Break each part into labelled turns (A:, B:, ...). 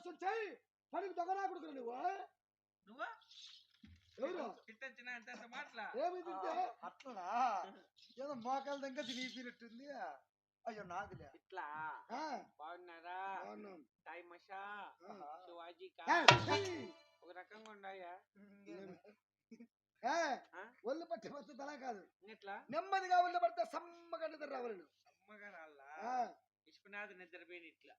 A: కోసం చేయి. పనికి దొంగనా కొడుకురా నువ్వు
B: నువ్వు?
A: ఎవరు?
B: ఇంత చిన్న ఇంత ఇంత మాటలా?
A: ఏమి తింటే
C: అట్లా ఏదో మోకాల దగ్గర తిరిగిపోయినట్టుంది అయ్యో నాదిలే
B: ఇట్లా?
A: ఆ,
B: బాగున్నారా? మషా. శివాజీ ఒక రకంగా ఉన్నాయా?
A: ఒళ్ళు పట్టి పడితే తలా కాదు.
B: ఇట్లా
A: నెమ్మదిగా ఒళ్ళు పడితే సమ్మగా నిద్ర రావాలి
B: రాళ్ళ
A: ఆ,
B: విశ్వనాథ్ నిద్రపోయిన ఇట్లా.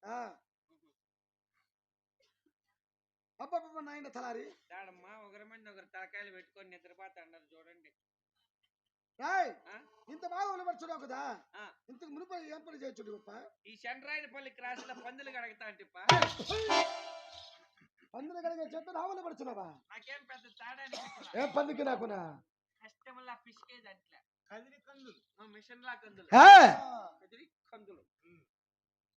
A: ఆ. అబ్బబ్బబ్బ నాయన తలారి.
B: దాడమ్మ ఒకరి తలకాయలు పెట్టుకొని నిద్రపోతాండారు చూడండి.
A: ఏయ్,
B: ఆ?
A: ఇంత బాగా పడుచున్నావు కదా
B: ఆ.
A: ఇంతకు మునుపు ఏం పని చేయొచ్చు గొప్ప?
B: ఈ చంద్రాయనపల్లి క్రాస్లో పందులు కడగతా అంటిప్ప
A: పందులు కడిగే చెట్టు నా పడుచున్నావా?
B: నాకేం పెద్ద తేడా.
A: ఏం పందికి నాకునా?
B: కష్టమల్లా పిసికేది అట్లా
C: కదిలి కందులు.
B: మిషన్ లా కందులు. కదిరి కందులు.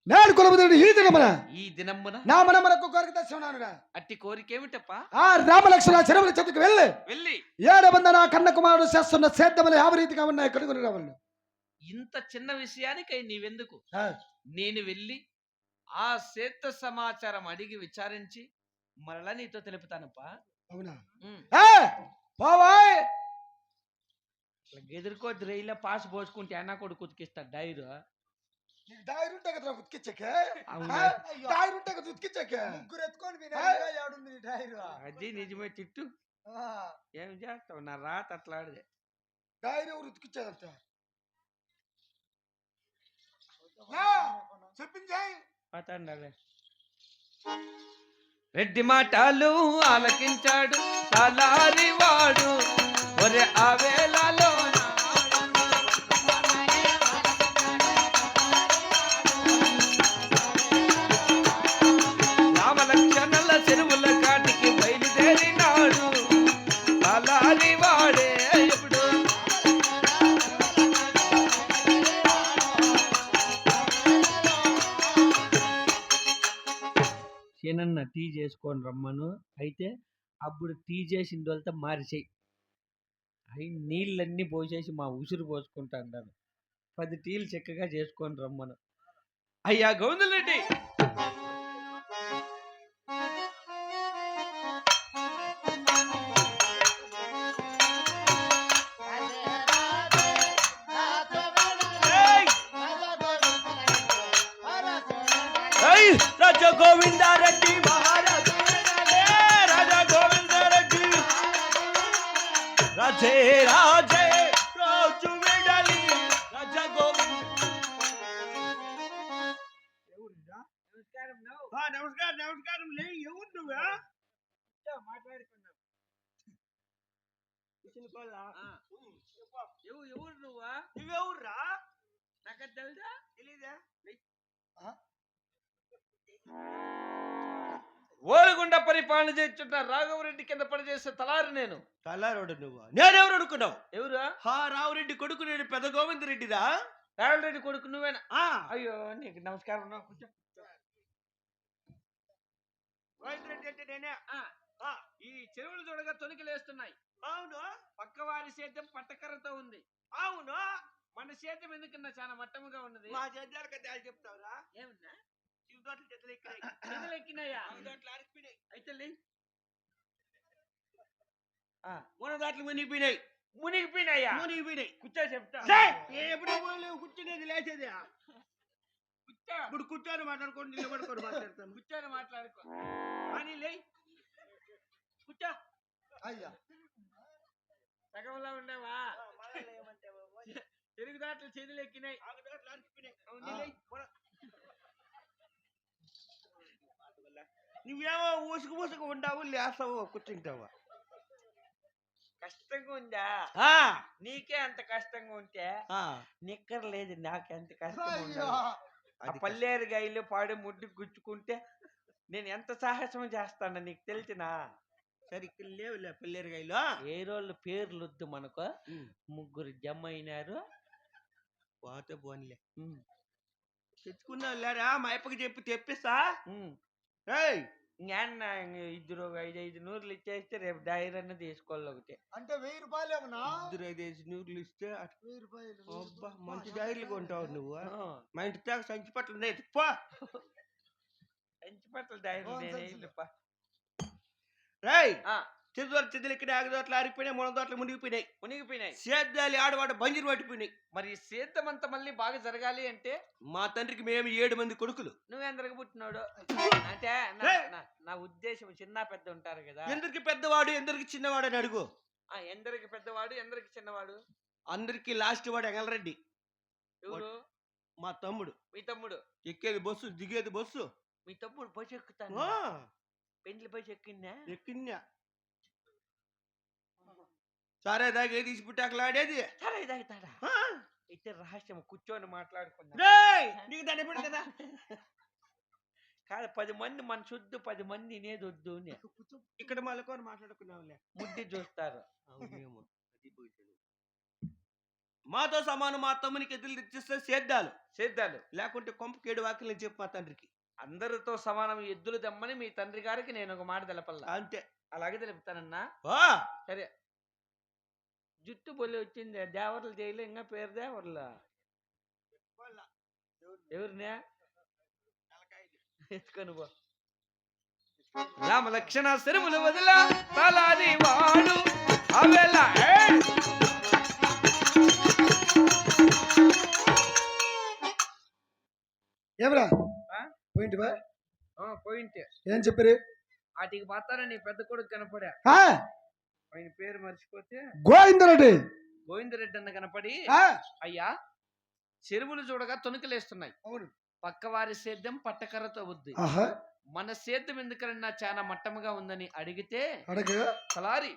A: నేడు కొలబుదుడు ఈ దినమున
B: ఈ దినమ్మున
A: నా మనమరకు కోరిక తెచ్చున్నానుగా
B: అట్టి కోరికేమిటప్ప
A: ఆ రామలక్ష్మణ చెరువుల చెట్టుకు వెళ్ళి
B: వెళ్ళి
A: ఏడబంద నా కన్న కుమారుడు చేస్తున్న సేద్యములు ಯಾವ రీతిగా ఉన్నాయి కనుగొని రావాలి
B: ఇంత చిన్న విషయానికై నీవెందుకు? నేను వెళ్ళి ఆ సేత్త సమాచారం అడిగి విచారించి మరలా నీతో తెలుపుతానప్పా?
A: అవునా? పోవాయ్!
B: గెదురుకో రైల్లో పాస్ పోసుకుంటే అన్న కొడుకు ఉతికిస్తా డైరు.
A: నీకు డైరీ ఉంటే కదా ఉతికిచ్చకే?
B: అవునా?
A: డైరీ ఉంటే కదా ఉతికిచ్చకే?
C: ముగ్గురు ఎత్తుకొని నీ
B: అది నిజమే తిట్టు.
C: ఆ,
B: ఏం చేస్తావు? నా రాత అట్లా ఆడిదే.
A: డైరీ ఎవరు ఉతికిచ్చేదంట? చెప్పించాయి
B: పతండాలే రెడ్డి మాటలు ఆలకించాడు తలారి వాడు. ఒరే ఆ తలారి వాడే ఇప్పుడు చిన్న టీ చేసుకొని రమ్మను. అయితే అప్పుడు టీ చేసిన వాళ్ళతో మారిసేయి. అవి నీళ్ళన్నీ పోసేసి మా ఉసురు పోసుకుంటా అన్నాను పది టీలు చక్కగా చేసుకొని రమ్మను. అయ్యా గోవిందరెడ్డి నమస్కారం
C: నమస్కారం. లే ఎవరు నువ్వా?
B: ఎవరు నువ్వా?
C: నువ్వెవర్రా?
B: నాకు
C: తెలీదా?
B: ఓరుగుండ పరిపాలన చేస్తున్న రాఘవరెడ్డి కింద పనిచేసే తలారి నేను.
C: తల్లారోడు నువ్వు. నేనెవరు అనుకున్నావు
B: ఎవరు?
C: హా రావురెడ్డి కొడుకు నేను పెద్ద గోవిందరెడ్డిరా
B: రాఘవరెడ్డి కొడుకు నువ్వేనా?
C: ఆ,
B: అయ్యో నీకు నమస్కారం నా
C: అంటే నేనే.
B: ఆ, ఈ చెరువులు చూడగా తొనికిలేస్తున్నాయి
C: అవును.
B: పక్క వారి సేద్యం పట్టకర్రతో ఉంది.
C: అవును.
B: మన సేద్యం ఎందుకన్నా చాలా మట్టముగా ఉన్నది?
C: మా జడ్జాల కథ చెప్తావురా.
B: ఏమన్నా?
C: చెట్లు
B: ఎక్కినాయా. అయితే
C: మూడు దాట్లు మునిగిపోయినాయి.
B: మునిగిపోయినాయా?
C: మునిగిపోయినాయి.
B: కూర్చో చెప్తా.
C: ఎప్పుడు కూర్చునేది లేచేది. ఇప్పుడు కూర్చొని మాట్లాడుకోండి నిలబడుకొని మాట్లాడతాం
B: కూర్చొని మాట్లాడుకో. అని లే. కూర్చో.
C: అయ్యా.
B: సగంలో ఉండేవా? తిరుగుదాట్లు చేతులు ఎక్కినాయి. అవును, లే.
C: నువ్వేమో ఊసుకు ఊసుకు ఉండవు లేస్తావు కూర్చుంటావా?
B: కష్టంగా ఉందా? నీకే అంత కష్టంగా ఉంటే నిక్కర్ లేదు నాకెంత కష్టంగా. ఆ పల్లేరు గాయలు పాడి ముడ్డు గుచ్చుకుంటే నేను ఎంత సాహసం చేస్తాను నీకు తెలిసినా?
C: సరే ఇక్కడ లేవులే పిల్లేరుగాయలు
B: ఏ రోజు పేర్లు వద్దు మనకు ముగ్గురు జమ అయినారు
C: పోతే పోనీలే. తెచ్చుకున్నావు లేరా మా అప్పకి చెప్పి తెప్పిస్తా.
B: ఇంక ఇద్దరు ఐదు ఐదు నూరులు ఇచ్చేస్తే రేపు డైరీ అన్న తీసుకోవాలి ఒకటి.
D: అంటే వెయ్యి రూపాయలు ఏమన్నా?
C: ఇద్దరు ఐదేసి నూరులు ఇస్తే అట్-
D: వెయ్యి రూపాయలు
C: అబ్బా మంచి డైరీలు కొంటావు నువ్వు? మా ఇంటి దాకా సంచి పట్ల ఉన్నాయి పో.
B: పంచిపట్టలు డైరీ
A: ఓ,
B: నేనే.
C: రేయ్!
B: ఆ,
C: చిరుదోట చిద్దులు ఇక్కడ ఆగదోట్లు ఆరిపోయినాయి మునదోట్లు మునిగిపోయినాయి.
B: మునిగిపోయినాయి.
C: సేద్యాలు ఆడవాడ బంజరు పట్టిపోయినాయి
B: మరి ఈ సేద్యమంతా మళ్ళీ బాగా జరగాలి అంటే?
C: మా తండ్రికి మేము ఏడు మంది కొడుకులు.
B: నువ్వెందరికి పుట్టినాడు? అంటే నా- ఉద్దేశం చిన్న పెద్ద ఉంటారు కదా.
C: ఎందరికి పెద్దవాడు ఎందరికి చిన్నవాడు అని అడుగు.
B: ఆ, ఎందరికి పెద్దవాడు ఎందరికి చిన్నవాడు?
C: అందరికి లాస్ట్ వాడు ఎంగలరెడ్డి.
B: ఎవరు?
C: మా తమ్ముడు.
B: మీ తమ్ముడు?
C: ఎక్కేది బస్సు దిగేది బస్సు.
B: మీ తమ్ముడు బస్సు ఎక్కుతాను. పెండ్లి బస్సు ఎక్కిందా?
C: ఎక్కిందా? సరే దాకా తీసి పుట్టాకలాడేది
B: సరే
C: ఆ,
B: అయితే రహస్యం కూర్చొని
C: నీకు దండ పెడతా
B: కాదు పది మంది మన చుట్టూ పది మంది వినేది వద్దు అని.
C: ఇక్కడ మళ్ళీ మాట్లాడుకున్నావులే.
B: ముడ్డి చూస్తారు.
C: అవునేమో. అది పోయింది. మాతో సమానం మా తమ్మునికి ఎదురు తెచ్చిస్తే సేద్దాలు.
B: సేద్యాలు
C: లేకుంటే కొంపకేడు వాకిలు చెప్పు మా తండ్రికి.
B: అందరితో సమానం ఎద్దులు తెమ్మని మీ తండ్రి గారికి నేను ఒక మాట తెలపల్లా.
C: అంతే.
B: అలాగే తెలుపుతానన్నా. సరే. జుట్టు బొల్లి వచ్చింది దేవర్లు చేయలే ఇంకా పేరు దేవర్లు ఎవరినే ఎత్తుకొని పో రామ లక్షణ సిరుములు వదిల తలాది వాడు అవేళ ఏయ్!
A: ఏమరా
B: ఆ?
A: పోయింటివా
B: ఆ, పోయింటే
A: ఏం చెప్పారు
B: వాటికి మాత్రం నీ పెద్ద కొడుకు కనపడా
A: ఆ,
B: ఆయన పేరు మర్చిపోతే
A: గోవిందరెడ్డి.
B: గోవిందరెడ్డి అన్న కనపడి అయ్యా చెరువులు చూడగా తొణుకులేస్తున్నాయి.
A: అవును.
B: పక్కవారి సేద్యం పట్టకర్రతో
A: ఆహా.
B: మన సేద్యం ఎందుకన్నా చాలా మట్టముగా ఉందని అడిగితే
A: అడగ.
B: సలారి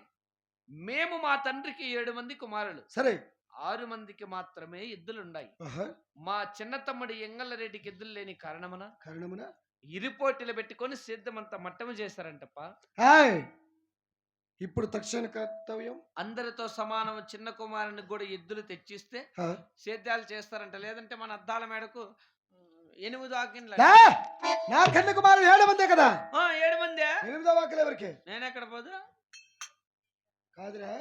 B: మేము మా తండ్రికి ఏడు మంది కుమారులు.
A: సరే.
B: ఆరు మందికి మాత్రమే ఎద్దులున్నాయి
A: ఆహా.
B: మా చిన్న తమ్ముడు ఎంగళ్ళరెడ్డికి ఎద్దులు లేని కారణమున
A: కారణమున?
B: ఇరుపోటీలు పెట్టుకొని సేద్యమంతా మట్టము చేశారంటప్ప.
A: ఇప్పుడు తక్షణ కర్తవ్యం?
B: అందరితో సమానం చిన్న కుమారుని కూడా ఎద్దులు తెచ్చిస్తే సేద్యాలు చేస్తారంట. లేదంటే మన అద్దాల మేడకు ఎనిమిది ఆకిన్ల
A: లే, నా కన్న కుమారుడు ఏడు మందే కదా?
B: ఆ, ఏడు మందే?
A: ఎనిమిదో వాకలు ఎవరికి?
B: నేను ఎక్కడ పోదు?
A: కాదురా?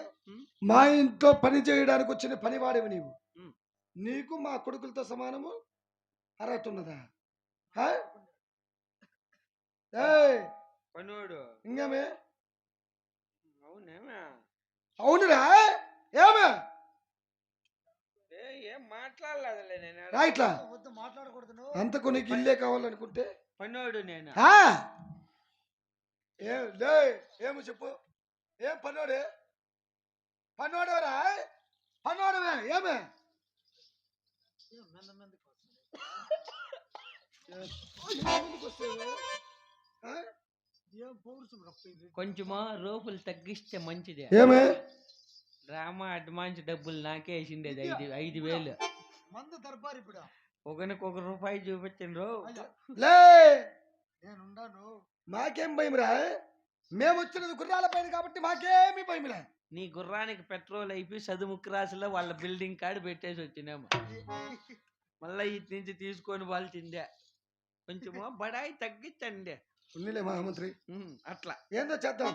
A: మా ఇంట్లో పని చేయడానికి వచ్చిన పనివాడివి నీవు. నీకు మా కొడుకులతో సమానము? అర్హత ఉన్నదా ఆ? ఏయ్,
B: పనుడు
A: ఇంకేమే? అవునురా ఏమే
B: ఏ, ఏం మాట్లాడలేదులే నేను
A: రా ఇట్లా
D: వద్దు మాట్లాడకూడదు నువ్వు.
A: అంతకు నీకు ఇల్లే కావాలనుకుంటే
B: పనుడు నేను
A: ఆ? ఏ లే ఏమో చెప్పు ఏం పన్నోడే పన్నోడేవరా పన్నోడమే ఏమే
D: ఏ, మెంద మెందకి వస్తుంది.
A: ఎందుకు వస్తేవే? ఆ?
B: కొంచెమా రోపులు తగ్గిస్తే మంచిదే.
A: ఏమే?
B: డ్రామా అడ్వాన్స్ డబ్బులు నాకే వేసిండేది ఐదు ఐదు వేలు.
D: మందు దర్బార్ ఇప్పుడు?
B: ఒకరికి ఒక రూపాయి చూపించండు
A: లే!
D: నేనుండాను
A: మాకేం భయంరా మేము వచ్చినది గుర్రాల పైన కాబట్టి మాకేమి భయంరా
B: నీ గుర్రానికి పెట్రోల్ అయిపోయి చదువుకు రాసులో వాళ్ళ బిల్డింగ్ కాడ పెట్టేసి వచ్చినాము. మళ్ళీ ఇటు నుంచి తీసుకొని వాళ్ళిందే కొంచెము బడాయి తగ్గించండి.
A: ఉన్నిలే మహామంత్రి.
B: అట్లా.
A: ఏందో చేద్దాం.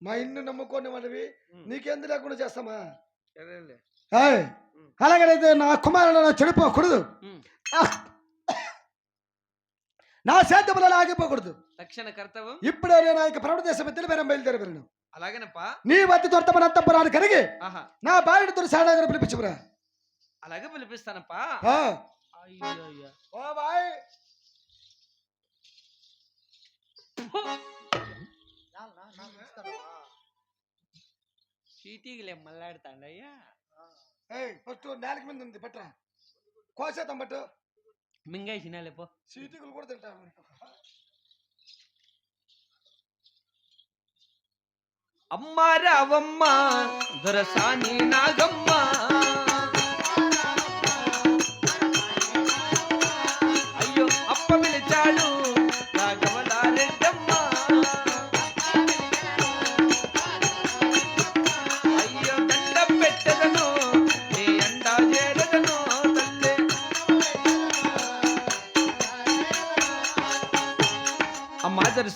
A: మా ఇల్లు నమ్ముకోని మనవి నీకెందు లేకుండా చేస్తామా? అలాగైతే నా కుమారుడు నా చెడిపోకూడదు! నా సేద్యములలో ఆగిపోకూడదు
B: తక్షణ కర్తవ్యం.
A: ఇప్పుడే నేను ఆ యొక్క ప్రవణ దేశం ఎత్తున బయలుదేరబడను.
B: అలాగేనప్పా?
A: నీ వద్ద దొరతమని అంతపురాన్ని కరిగి
B: ఆహా.
A: నా భార్యతో సాడాగని పిలిపించుకురా
B: అలాగే పిలిపిస్తానప్పా?
A: ఓ బాయ్.
B: చీటీకి మళ్ళాడుతాడయ్యా
A: ఏయ్ ఫస్ట్ నేలకి మీద ఉంది పట్రా కోసేద్దాం పట్టు.
B: మింగేసినాలే పో.
A: సీటీకులు కూడా తింటాను
B: అమ్మ రావమ్మ దొరసాని నాగమ్మ.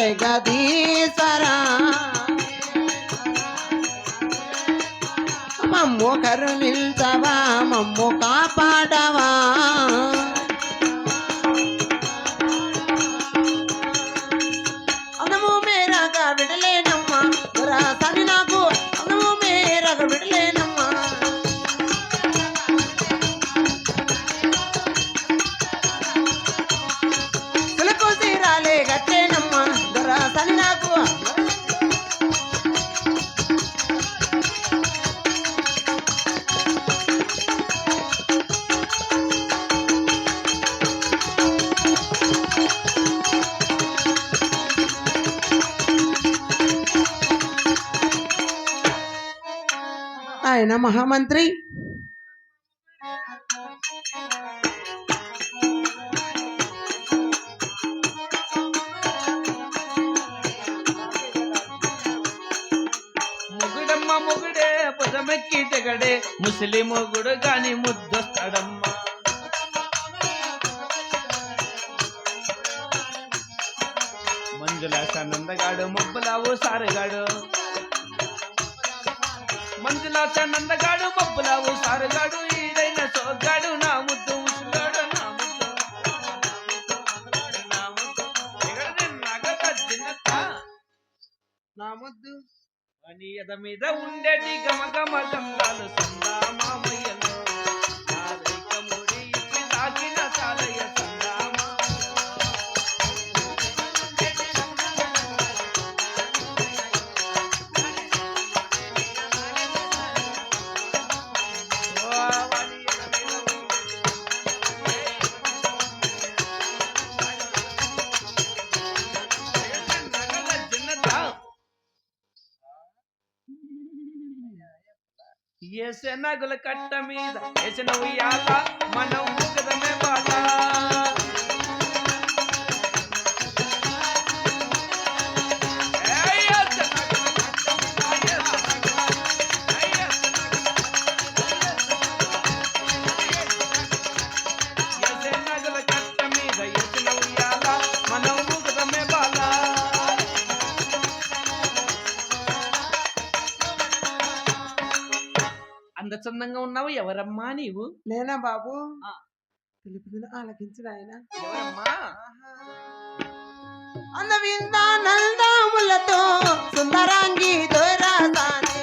E: జగదీశ్వర మమ్ము కరుణించవా మమ్ము కాపాడవా. మహామంత్రి.
B: మొగుడమ్మ మొగుడే పుజమెక్కి తెగడే ముసలి మొగుడు గాని ముద్దొస్తాడమ్మ. మంజుల సనందగాడు మబ్బులావు సారగాడు. మంజుల సనందగాడు మబ్బులావు సారగాడు ఈడైన సోగ్గాడు నా ముద్దు ముసలాడు నా ముద్దు. నా ముద్దు. ఎగడనే నగద
E: నా ముద్దు.
B: అని ఎద మీద ఉండేటి గమ గమ సందా మామయ్యలు. తాకిన సాలయ్య ఏసే కట్ట మీద వేసిన ఉయ్యాల మనం ఊగదమే అందచందంగా ఉన్నావు? ఎవరమ్మా నీవు?
E: నేనా బాబు? పిలుపుని ఆలకించడు ఆయన
B: ఎవరమ్మా?
E: అందవిందా నందాములతో సుందరాంగి దొరసానే